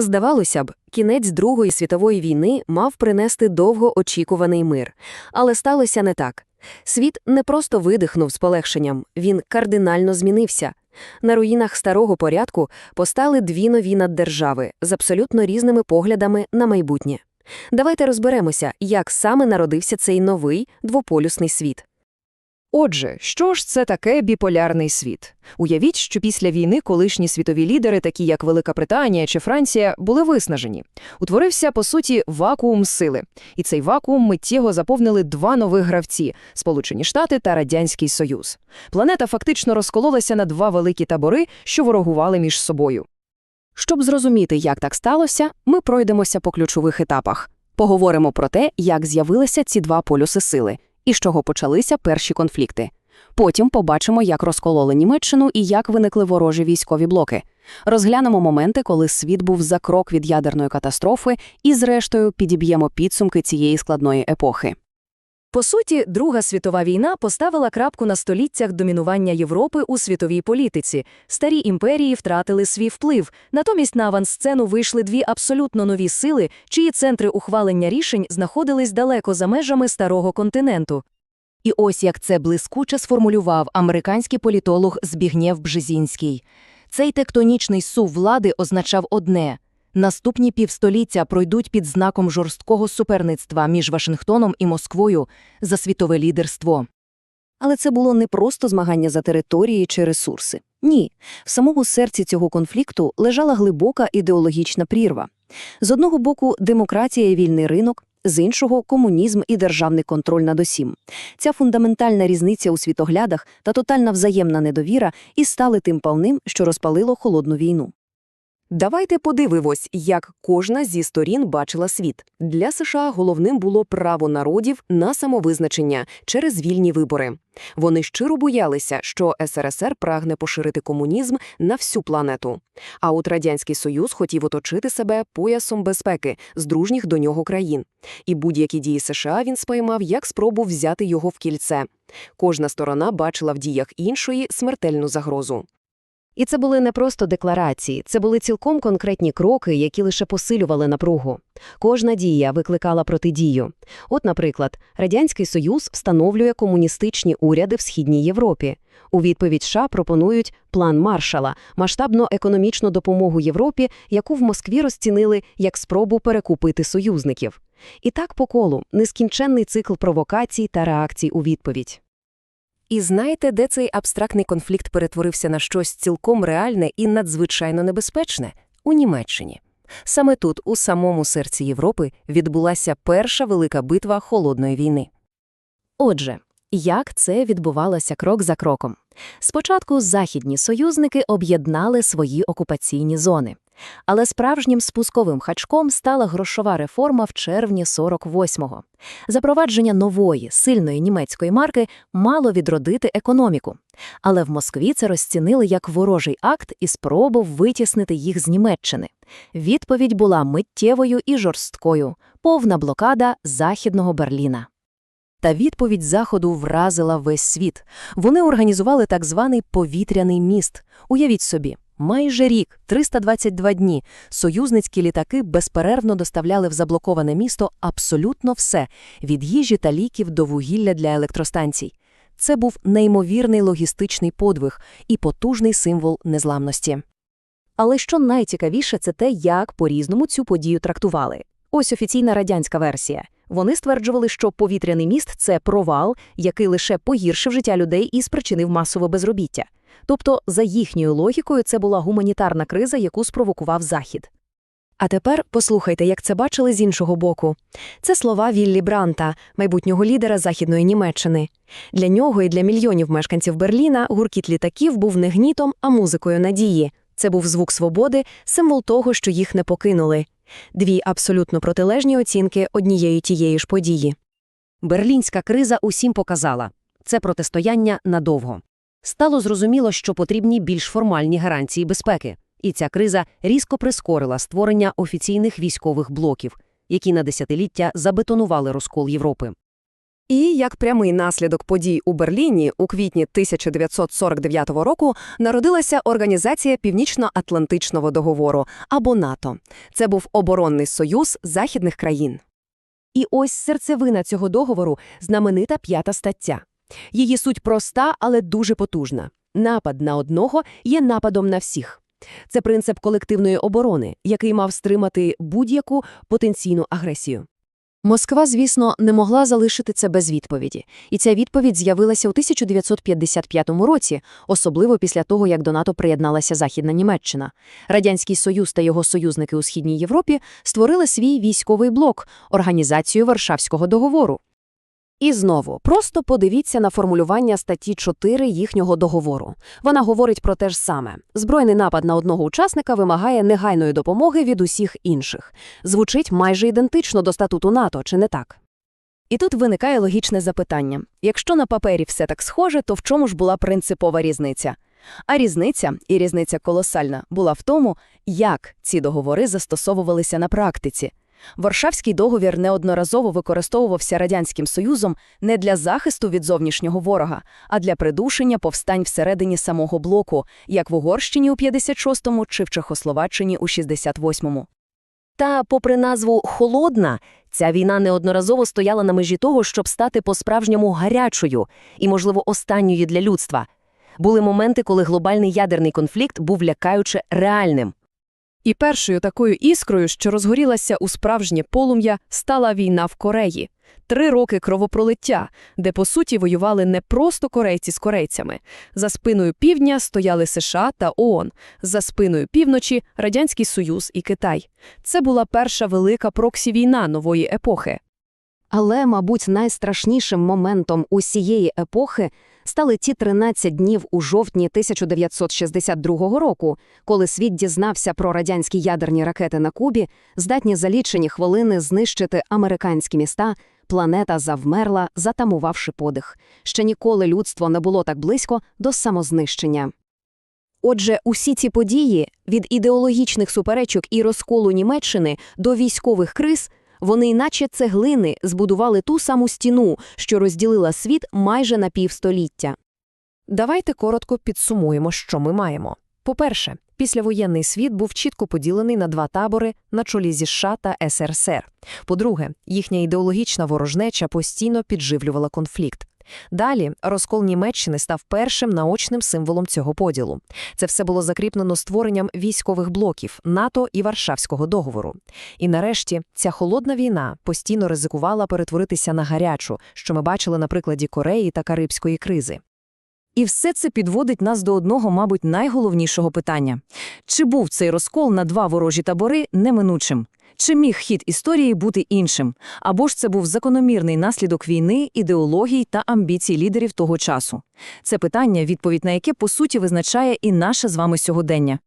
Здавалося б, кінець Другої світової війни мав принести довгоочікуваний мир. Але сталося не так. Світ не просто видихнув з полегшенням, він кардинально змінився. На руїнах старого порядку постали дві нові наддержави з абсолютно різними поглядами на майбутнє. Давайте розберемося, як саме народився цей новий двополюсний світ. Отже, що ж це таке біполярний світ? Уявіть, що після війни колишні світові лідери, такі як Велика Британія чи Франція, були виснажені. Утворився, по суті, вакуум сили. І цей вакуум миттєво заповнили два нових гравці – Сполучені Штати та Радянський Союз. Планета фактично розкололася на два великі табори, що ворогували між собою. Щоб зрозуміти, як так сталося, ми пройдемося по ключових етапах. Поговоримо про те, як з'явилися ці два полюси сили і з чого почалися перші конфлікти. Потім побачимо, як розкололи Німеччину і як виникли ворожі військові блоки. Розглянемо моменти, коли світ був за крок від ядерної катастрофи, і, зрештою, підіб'ємо підсумки цієї складної епохи. По суті, Друга світова війна поставила крапку на століттях домінування Європи у світовій політиці. Старі імперії втратили свій вплив, натомість на авансцену вийшли дві абсолютно нові сили, чиї центри ухвалення рішень знаходились далеко за межами старого континенту. І ось як це блискуче сформулював американський політолог Збігнєв Бжезінський. Цей тектонічний сув влади означав одне – наступні півстоліття пройдуть під знаком жорсткого суперництва між Вашингтоном і Москвою за світове лідерство. Але це було не просто змагання за території чи ресурси. Ні, в самому серці цього конфлікту лежала глибока ідеологічна прірва. З одного боку, демократія і вільний ринок, з іншого комунізм і державний контроль над усім. Ця фундаментальна різниця у світоглядах та тотальна взаємна недовіра і стали тим палним, що розпалило холодну війну. Давайте подивимось, як кожна зі сторін бачила світ. Для США головним було право народів на самовизначення через вільні вибори. Вони щиро боялися, що СРСР прагне поширити комунізм на всю планету. А от Радянський Союз хотів оточити себе поясом безпеки з дружніх до нього країн. І будь-які дії США він сприймав як спробу взяти його в кільце. Кожна сторона бачила в діях іншої смертельну загрозу. І це були не просто декларації, це були цілком конкретні кроки, які лише посилювали напругу. Кожна дія викликала протидію. От, наприклад, Радянський Союз встановлює комуністичні уряди в Східній Європі. У відповідь США пропонують план Маршала – масштабну економічну допомогу Європі, яку в Москві розцінили як спробу перекупити союзників. І так по колу – нескінченний цикл провокацій та реакцій у відповідь. І знаєте, де цей абстрактний конфлікт перетворився на щось цілком реальне і надзвичайно небезпечне? У Німеччині. Саме тут, у самому серці Європи, відбулася перша велика битва Холодної війни. Отже, як це відбувалося крок за кроком? Спочатку західні союзники об'єднали свої окупаційні зони. Але справжнім спусковим хачком стала грошова реформа в червні 48-го. Запровадження нової, сильної німецької марки мало відродити економіку. Але в Москві це розцінили як ворожий акт і спробу витіснити їх з Німеччини. Відповідь була миттєвою і жорсткою – повна блокада Західного Берліна. Та відповідь Заходу вразила весь світ. Вони організували так званий повітряний міст. Уявіть собі, майже рік, 322 дні, союзницькі літаки безперервно доставляли в заблоковане місто абсолютно все – від їжі та ліків до вугілля для електростанцій. Це був неймовірний логістичний подвиг і потужний символ незламності. Але що найцікавіше, це те, як по-різному цю подію трактували. Ось офіційна радянська версія. Вони стверджували, що повітряний міст це провал, який лише погіршив життя людей і спричинив масове безробіття. Тобто, за їхньою логікою, це була гуманітарна криза, яку спровокував Захід. А тепер послухайте, як це бачили з іншого боку. Це слова Віллі Бранта, майбутнього лідера Західної Німеччини. Для нього і для мільйонів мешканців Берліна гуркіт літаків був не гнітом, а музикою надії. Це був звук свободи, символ того, що їх не покинули. Дві абсолютно протилежні оцінки однієї тієї ж події. Берлінська криза усім показала – це протистояння надовго. Стало зрозуміло, що потрібні більш формальні гарантії безпеки, і ця криза різко прискорила створення офіційних військових блоків, які на десятиліття забетонували розкол Європи. І як прямий наслідок подій у Берліні у квітні 1949 року народилася Організація Північно-Атлантичного договору або НАТО. Це був оборонний союз західних країн. І ось серцевина цього договору – знаменита п'ята стаття. Її суть проста, але дуже потужна. Напад на одного є нападом на всіх. Це принцип колективної оборони, який мав стримати будь-яку потенційну агресію. Москва, звісно, не могла залишити це без відповіді. І ця відповідь з'явилася у 1955 році, особливо після того, як до НАТО приєдналася Західна Німеччина. Радянський Союз та його союзники у Східній Європі створили свій військовий блок – Організацію Варшавського договору. І знову, просто подивіться на формулювання статті 4 їхнього договору. Вона говорить про те ж саме. Збройний напад на одного учасника вимагає негайної допомоги від усіх інших. Звучить майже ідентично до статуту НАТО, чи не так? І тут виникає логічне запитання. Якщо на папері все так схоже, то в чому ж була принципова різниця? А різниця, і різниця колосальна, була в тому, як ці договори застосовувалися на практиці. Варшавський договір неодноразово використовувався Радянським Союзом не для захисту від зовнішнього ворога, а для придушення повстань всередині самого блоку, як в Угорщині у 56-му чи в Чехословаччині у 68-му. Та, попри назву «холодна», ця війна неодноразово стояла на межі того, щоб стати по-справжньому гарячою і, можливо, останньою для людства. Були моменти, коли глобальний ядерний конфлікт був лякаюче реальним. І першою такою іскрою, що розгорілася у справжнє полум'я, стала війна в Кореї. Три роки кровопролиття, де, по суті, воювали не просто корейці з корейцями. За спиною півдня стояли США та ООН, за спиною півночі – Радянський Союз і Китай. Це була перша велика проксі-війна нової епохи. Але, мабуть, найстрашнішим моментом усієї епохи стали ті 13 днів у жовтні 1962 року, коли світ дізнався про радянські ядерні ракети на Кубі, здатні за лічені хвилини знищити американські міста, планета завмерла, затамувавши подих. Ще ніколи людство не було так близько до самознищення. Отже, усі ці події – від ідеологічних суперечок і розколу Німеччини до військових криз – вони, іначе цеглини, збудували ту саму стіну, що розділила світ майже на півстоліття. Давайте коротко підсумуємо, що ми маємо. По-перше, післявоєнний світ був чітко поділений на два табори на чолі зі США та СРСР. По-друге, їхня ідеологічна ворожнеча постійно підживлювала конфлікт. Далі розкол Німеччини став першим наочним символом цього поділу. Це все було закріплено створенням військових блоків НАТО і Варшавського договору. І нарешті ця холодна війна постійно ризикувала перетворитися на гарячу, що ми бачили на прикладі Кореї та Карибської кризи. І все це підводить нас до одного, мабуть, найголовнішого питання. Чи був цей розкол на два ворожі табори неминучим? Чи міг хід історії бути іншим? Або ж це був закономірний наслідок війни, ідеологій та амбіцій лідерів того часу? Це питання, відповідь на яке, по суті, визначає і наше з вами сьогодення.